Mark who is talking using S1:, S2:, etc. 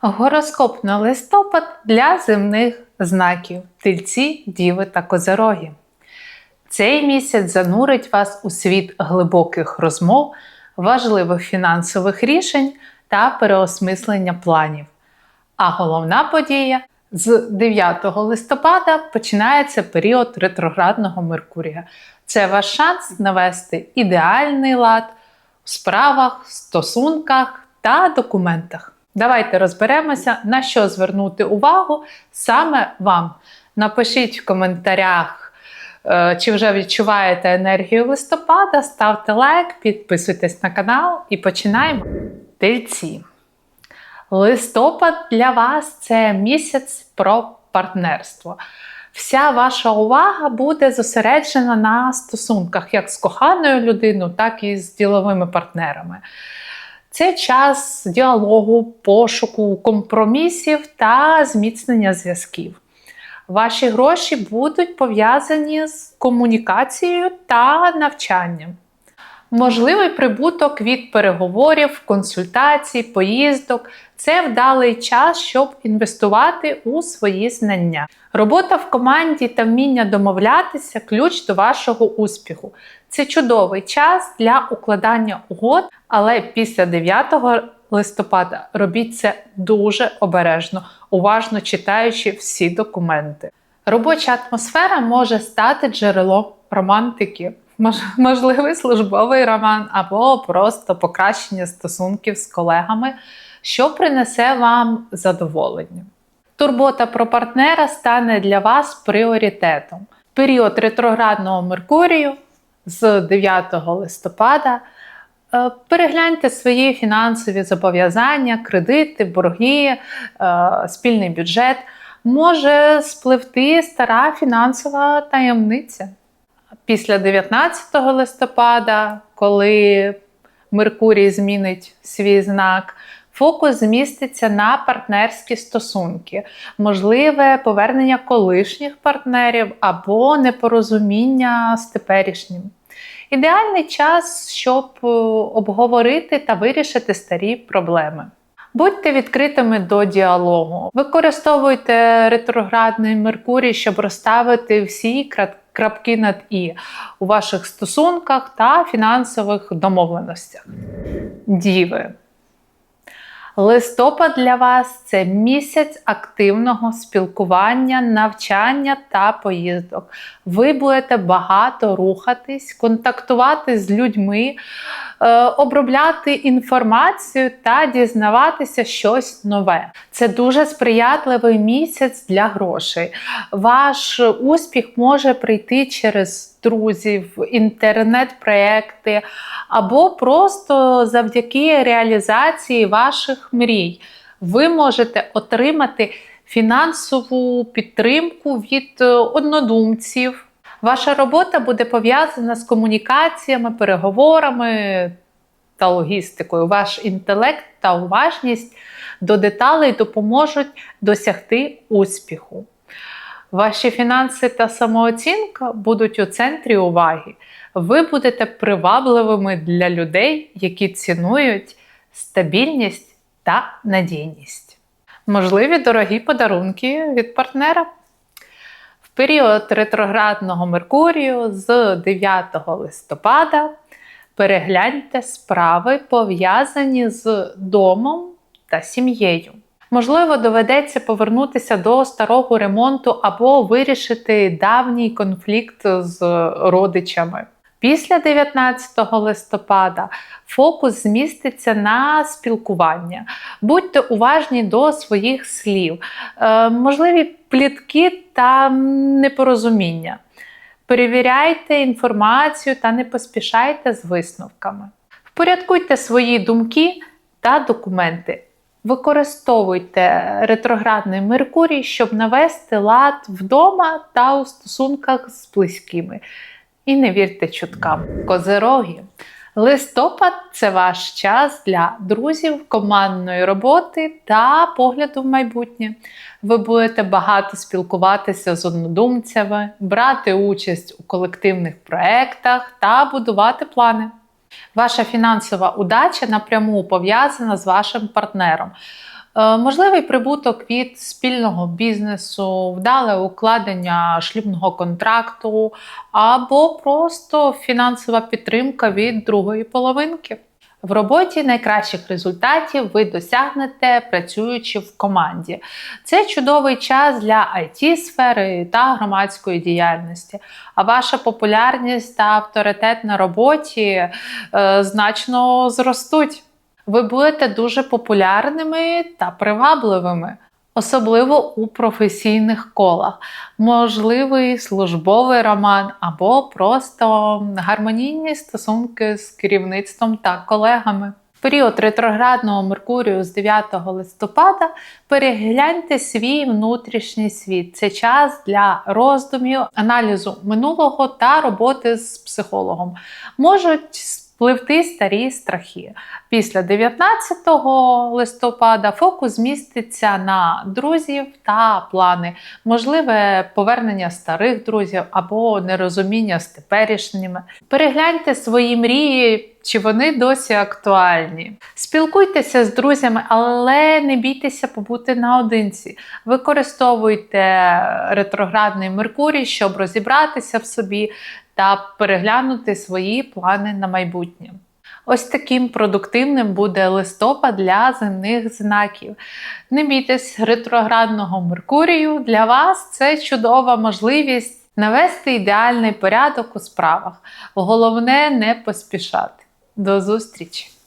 S1: Гороскоп на листопад для земних знаків тельці, діви та козероги. Цей місяць занурить вас у світ глибоких розмов, важливих фінансових рішень та переосмислення планів. А головна подія з 9 листопада починається період ретроградного Меркурія. Це ваш шанс навести ідеальний лад у справах, стосунках та документах. Давайте розберемося, на що звернути увагу саме вам. Напишіть в коментарях, е, чи вже відчуваєте енергію листопада, ставте лайк, підписуйтесь на канал і починаємо. Тельці. Листопад для вас це місяць про партнерство. Вся ваша увага буде зосереджена на стосунках як з коханою людиною, так і з діловими партнерами. Це час діалогу, пошуку компромісів та зміцнення зв'язків. Ваші гроші будуть пов'язані з комунікацією та навчанням. Можливий прибуток від переговорів, консультацій, поїздок це вдалий час, щоб інвестувати у свої знання. Робота в команді та вміння домовлятися ключ до вашого успіху. Це чудовий час для укладання угод, але після 9 листопада робіть це дуже обережно, уважно читаючи всі документи. Робоча атмосфера може стати джерелом романтики, можливий службовий роман або просто покращення стосунків з колегами, що принесе вам задоволення. Турбота про партнера стане для вас пріоритетом. Період ретроградного Меркурію з 9 листопада. Е, перегляньте свої фінансові зобов'язання, кредити, борги, е, спільний бюджет. Може спливти стара фінансова таємниця. Після 19 листопада, коли Меркурій змінить свій знак, фокус зміститься на партнерські стосунки, можливе повернення колишніх партнерів або непорозуміння з теперішнім. Ідеальний час, щоб е, обговорити та вирішити старі проблеми. Будьте відкритими до діалогу, використовуйте ретроградний Меркурій, щоб розставити всі крапки над і у ваших стосунках та фінансових домовленостях. Діви. Листопад для вас це місяць активного спілкування, навчання та поїздок. Ви будете багато рухатись, контактувати з людьми, е, обробляти інформацію та дізнаватися щось нове. Це дуже сприятливий місяць для грошей. Ваш успіх може прийти через друзів, інтернет-проекти або просто завдяки реалізації ваших мрій. Ви можете отримати фінансову підтримку від е, однодумців. Ваша робота буде пов'язана з комунікаціями, переговорами та логістикою. Ваш інтелект та уважність до деталей допоможуть досягти успіху. Ваші фінанси та самооцінка будуть у центрі уваги. Ви будете привабливими для людей, які цінують стабільність та надійність. Можливі дорогі подарунки від партнера. В період ретроградного Меркурію з 9 листопада перегляньте справи, пов'язані з домом та сім'єю. Можливо, доведеться повернутися до старого ремонту або вирішити давній конфлікт з родичами. Після 19 листопада фокус зміститься на спілкування. Будьте уважні до своїх слів, е, можливі плітки та непорозуміння. Перевіряйте інформацію та не поспішайте з висновками. Впорядкуйте свої думки та документи. Використовуйте ретроградний Меркурій, щоб навести лад вдома та у стосунках з близькими. І не вірте чуткам. Козероги. Листопад це ваш час для друзів, командної роботи та погляду в майбутнє. Ви будете багато спілкуватися з однодумцями, брати участь у колективних проєктах та будувати плани. Ваша фінансова удача напряму пов'язана з вашим партнером. Е, Можливий прибуток від спільного бізнесу, вдале укладення шлюбного контракту або просто фінансова підтримка від другої половинки. В роботі найкращих результатів ви досягнете працюючи в команді. Це чудовий час для it сфери та громадської діяльності. А ваша популярність та авторитет на роботі е, значно зростуть. Ви будете дуже популярними та привабливими, особливо у професійних колах. Можливий службовий роман або просто гармонійні стосунки з керівництвом та колегами. В період ретроградного Меркурію з 9 листопада перегляньте свій внутрішній світ. Це час для роздумів, аналізу минулого та роботи з психологом. Можуть спливти старі страхи. Після 19 листопада фокус зміститься на друзів та плани, можливе повернення старих друзів або нерозуміння з теперішніми. Перегляньте свої мрії. Чи вони досі актуальні? Спілкуйтеся з друзями, але не бійтеся побути наодинці. Використовуйте ретроградний Меркурій, щоб розібратися в собі та переглянути свої плани на майбутнє. Ось таким продуктивним буде листопад для земних знаків. Не бійтесь ретроградного Меркурію. Для вас це чудова можливість навести ідеальний порядок у справах. Головне не поспішати. До зустрічі!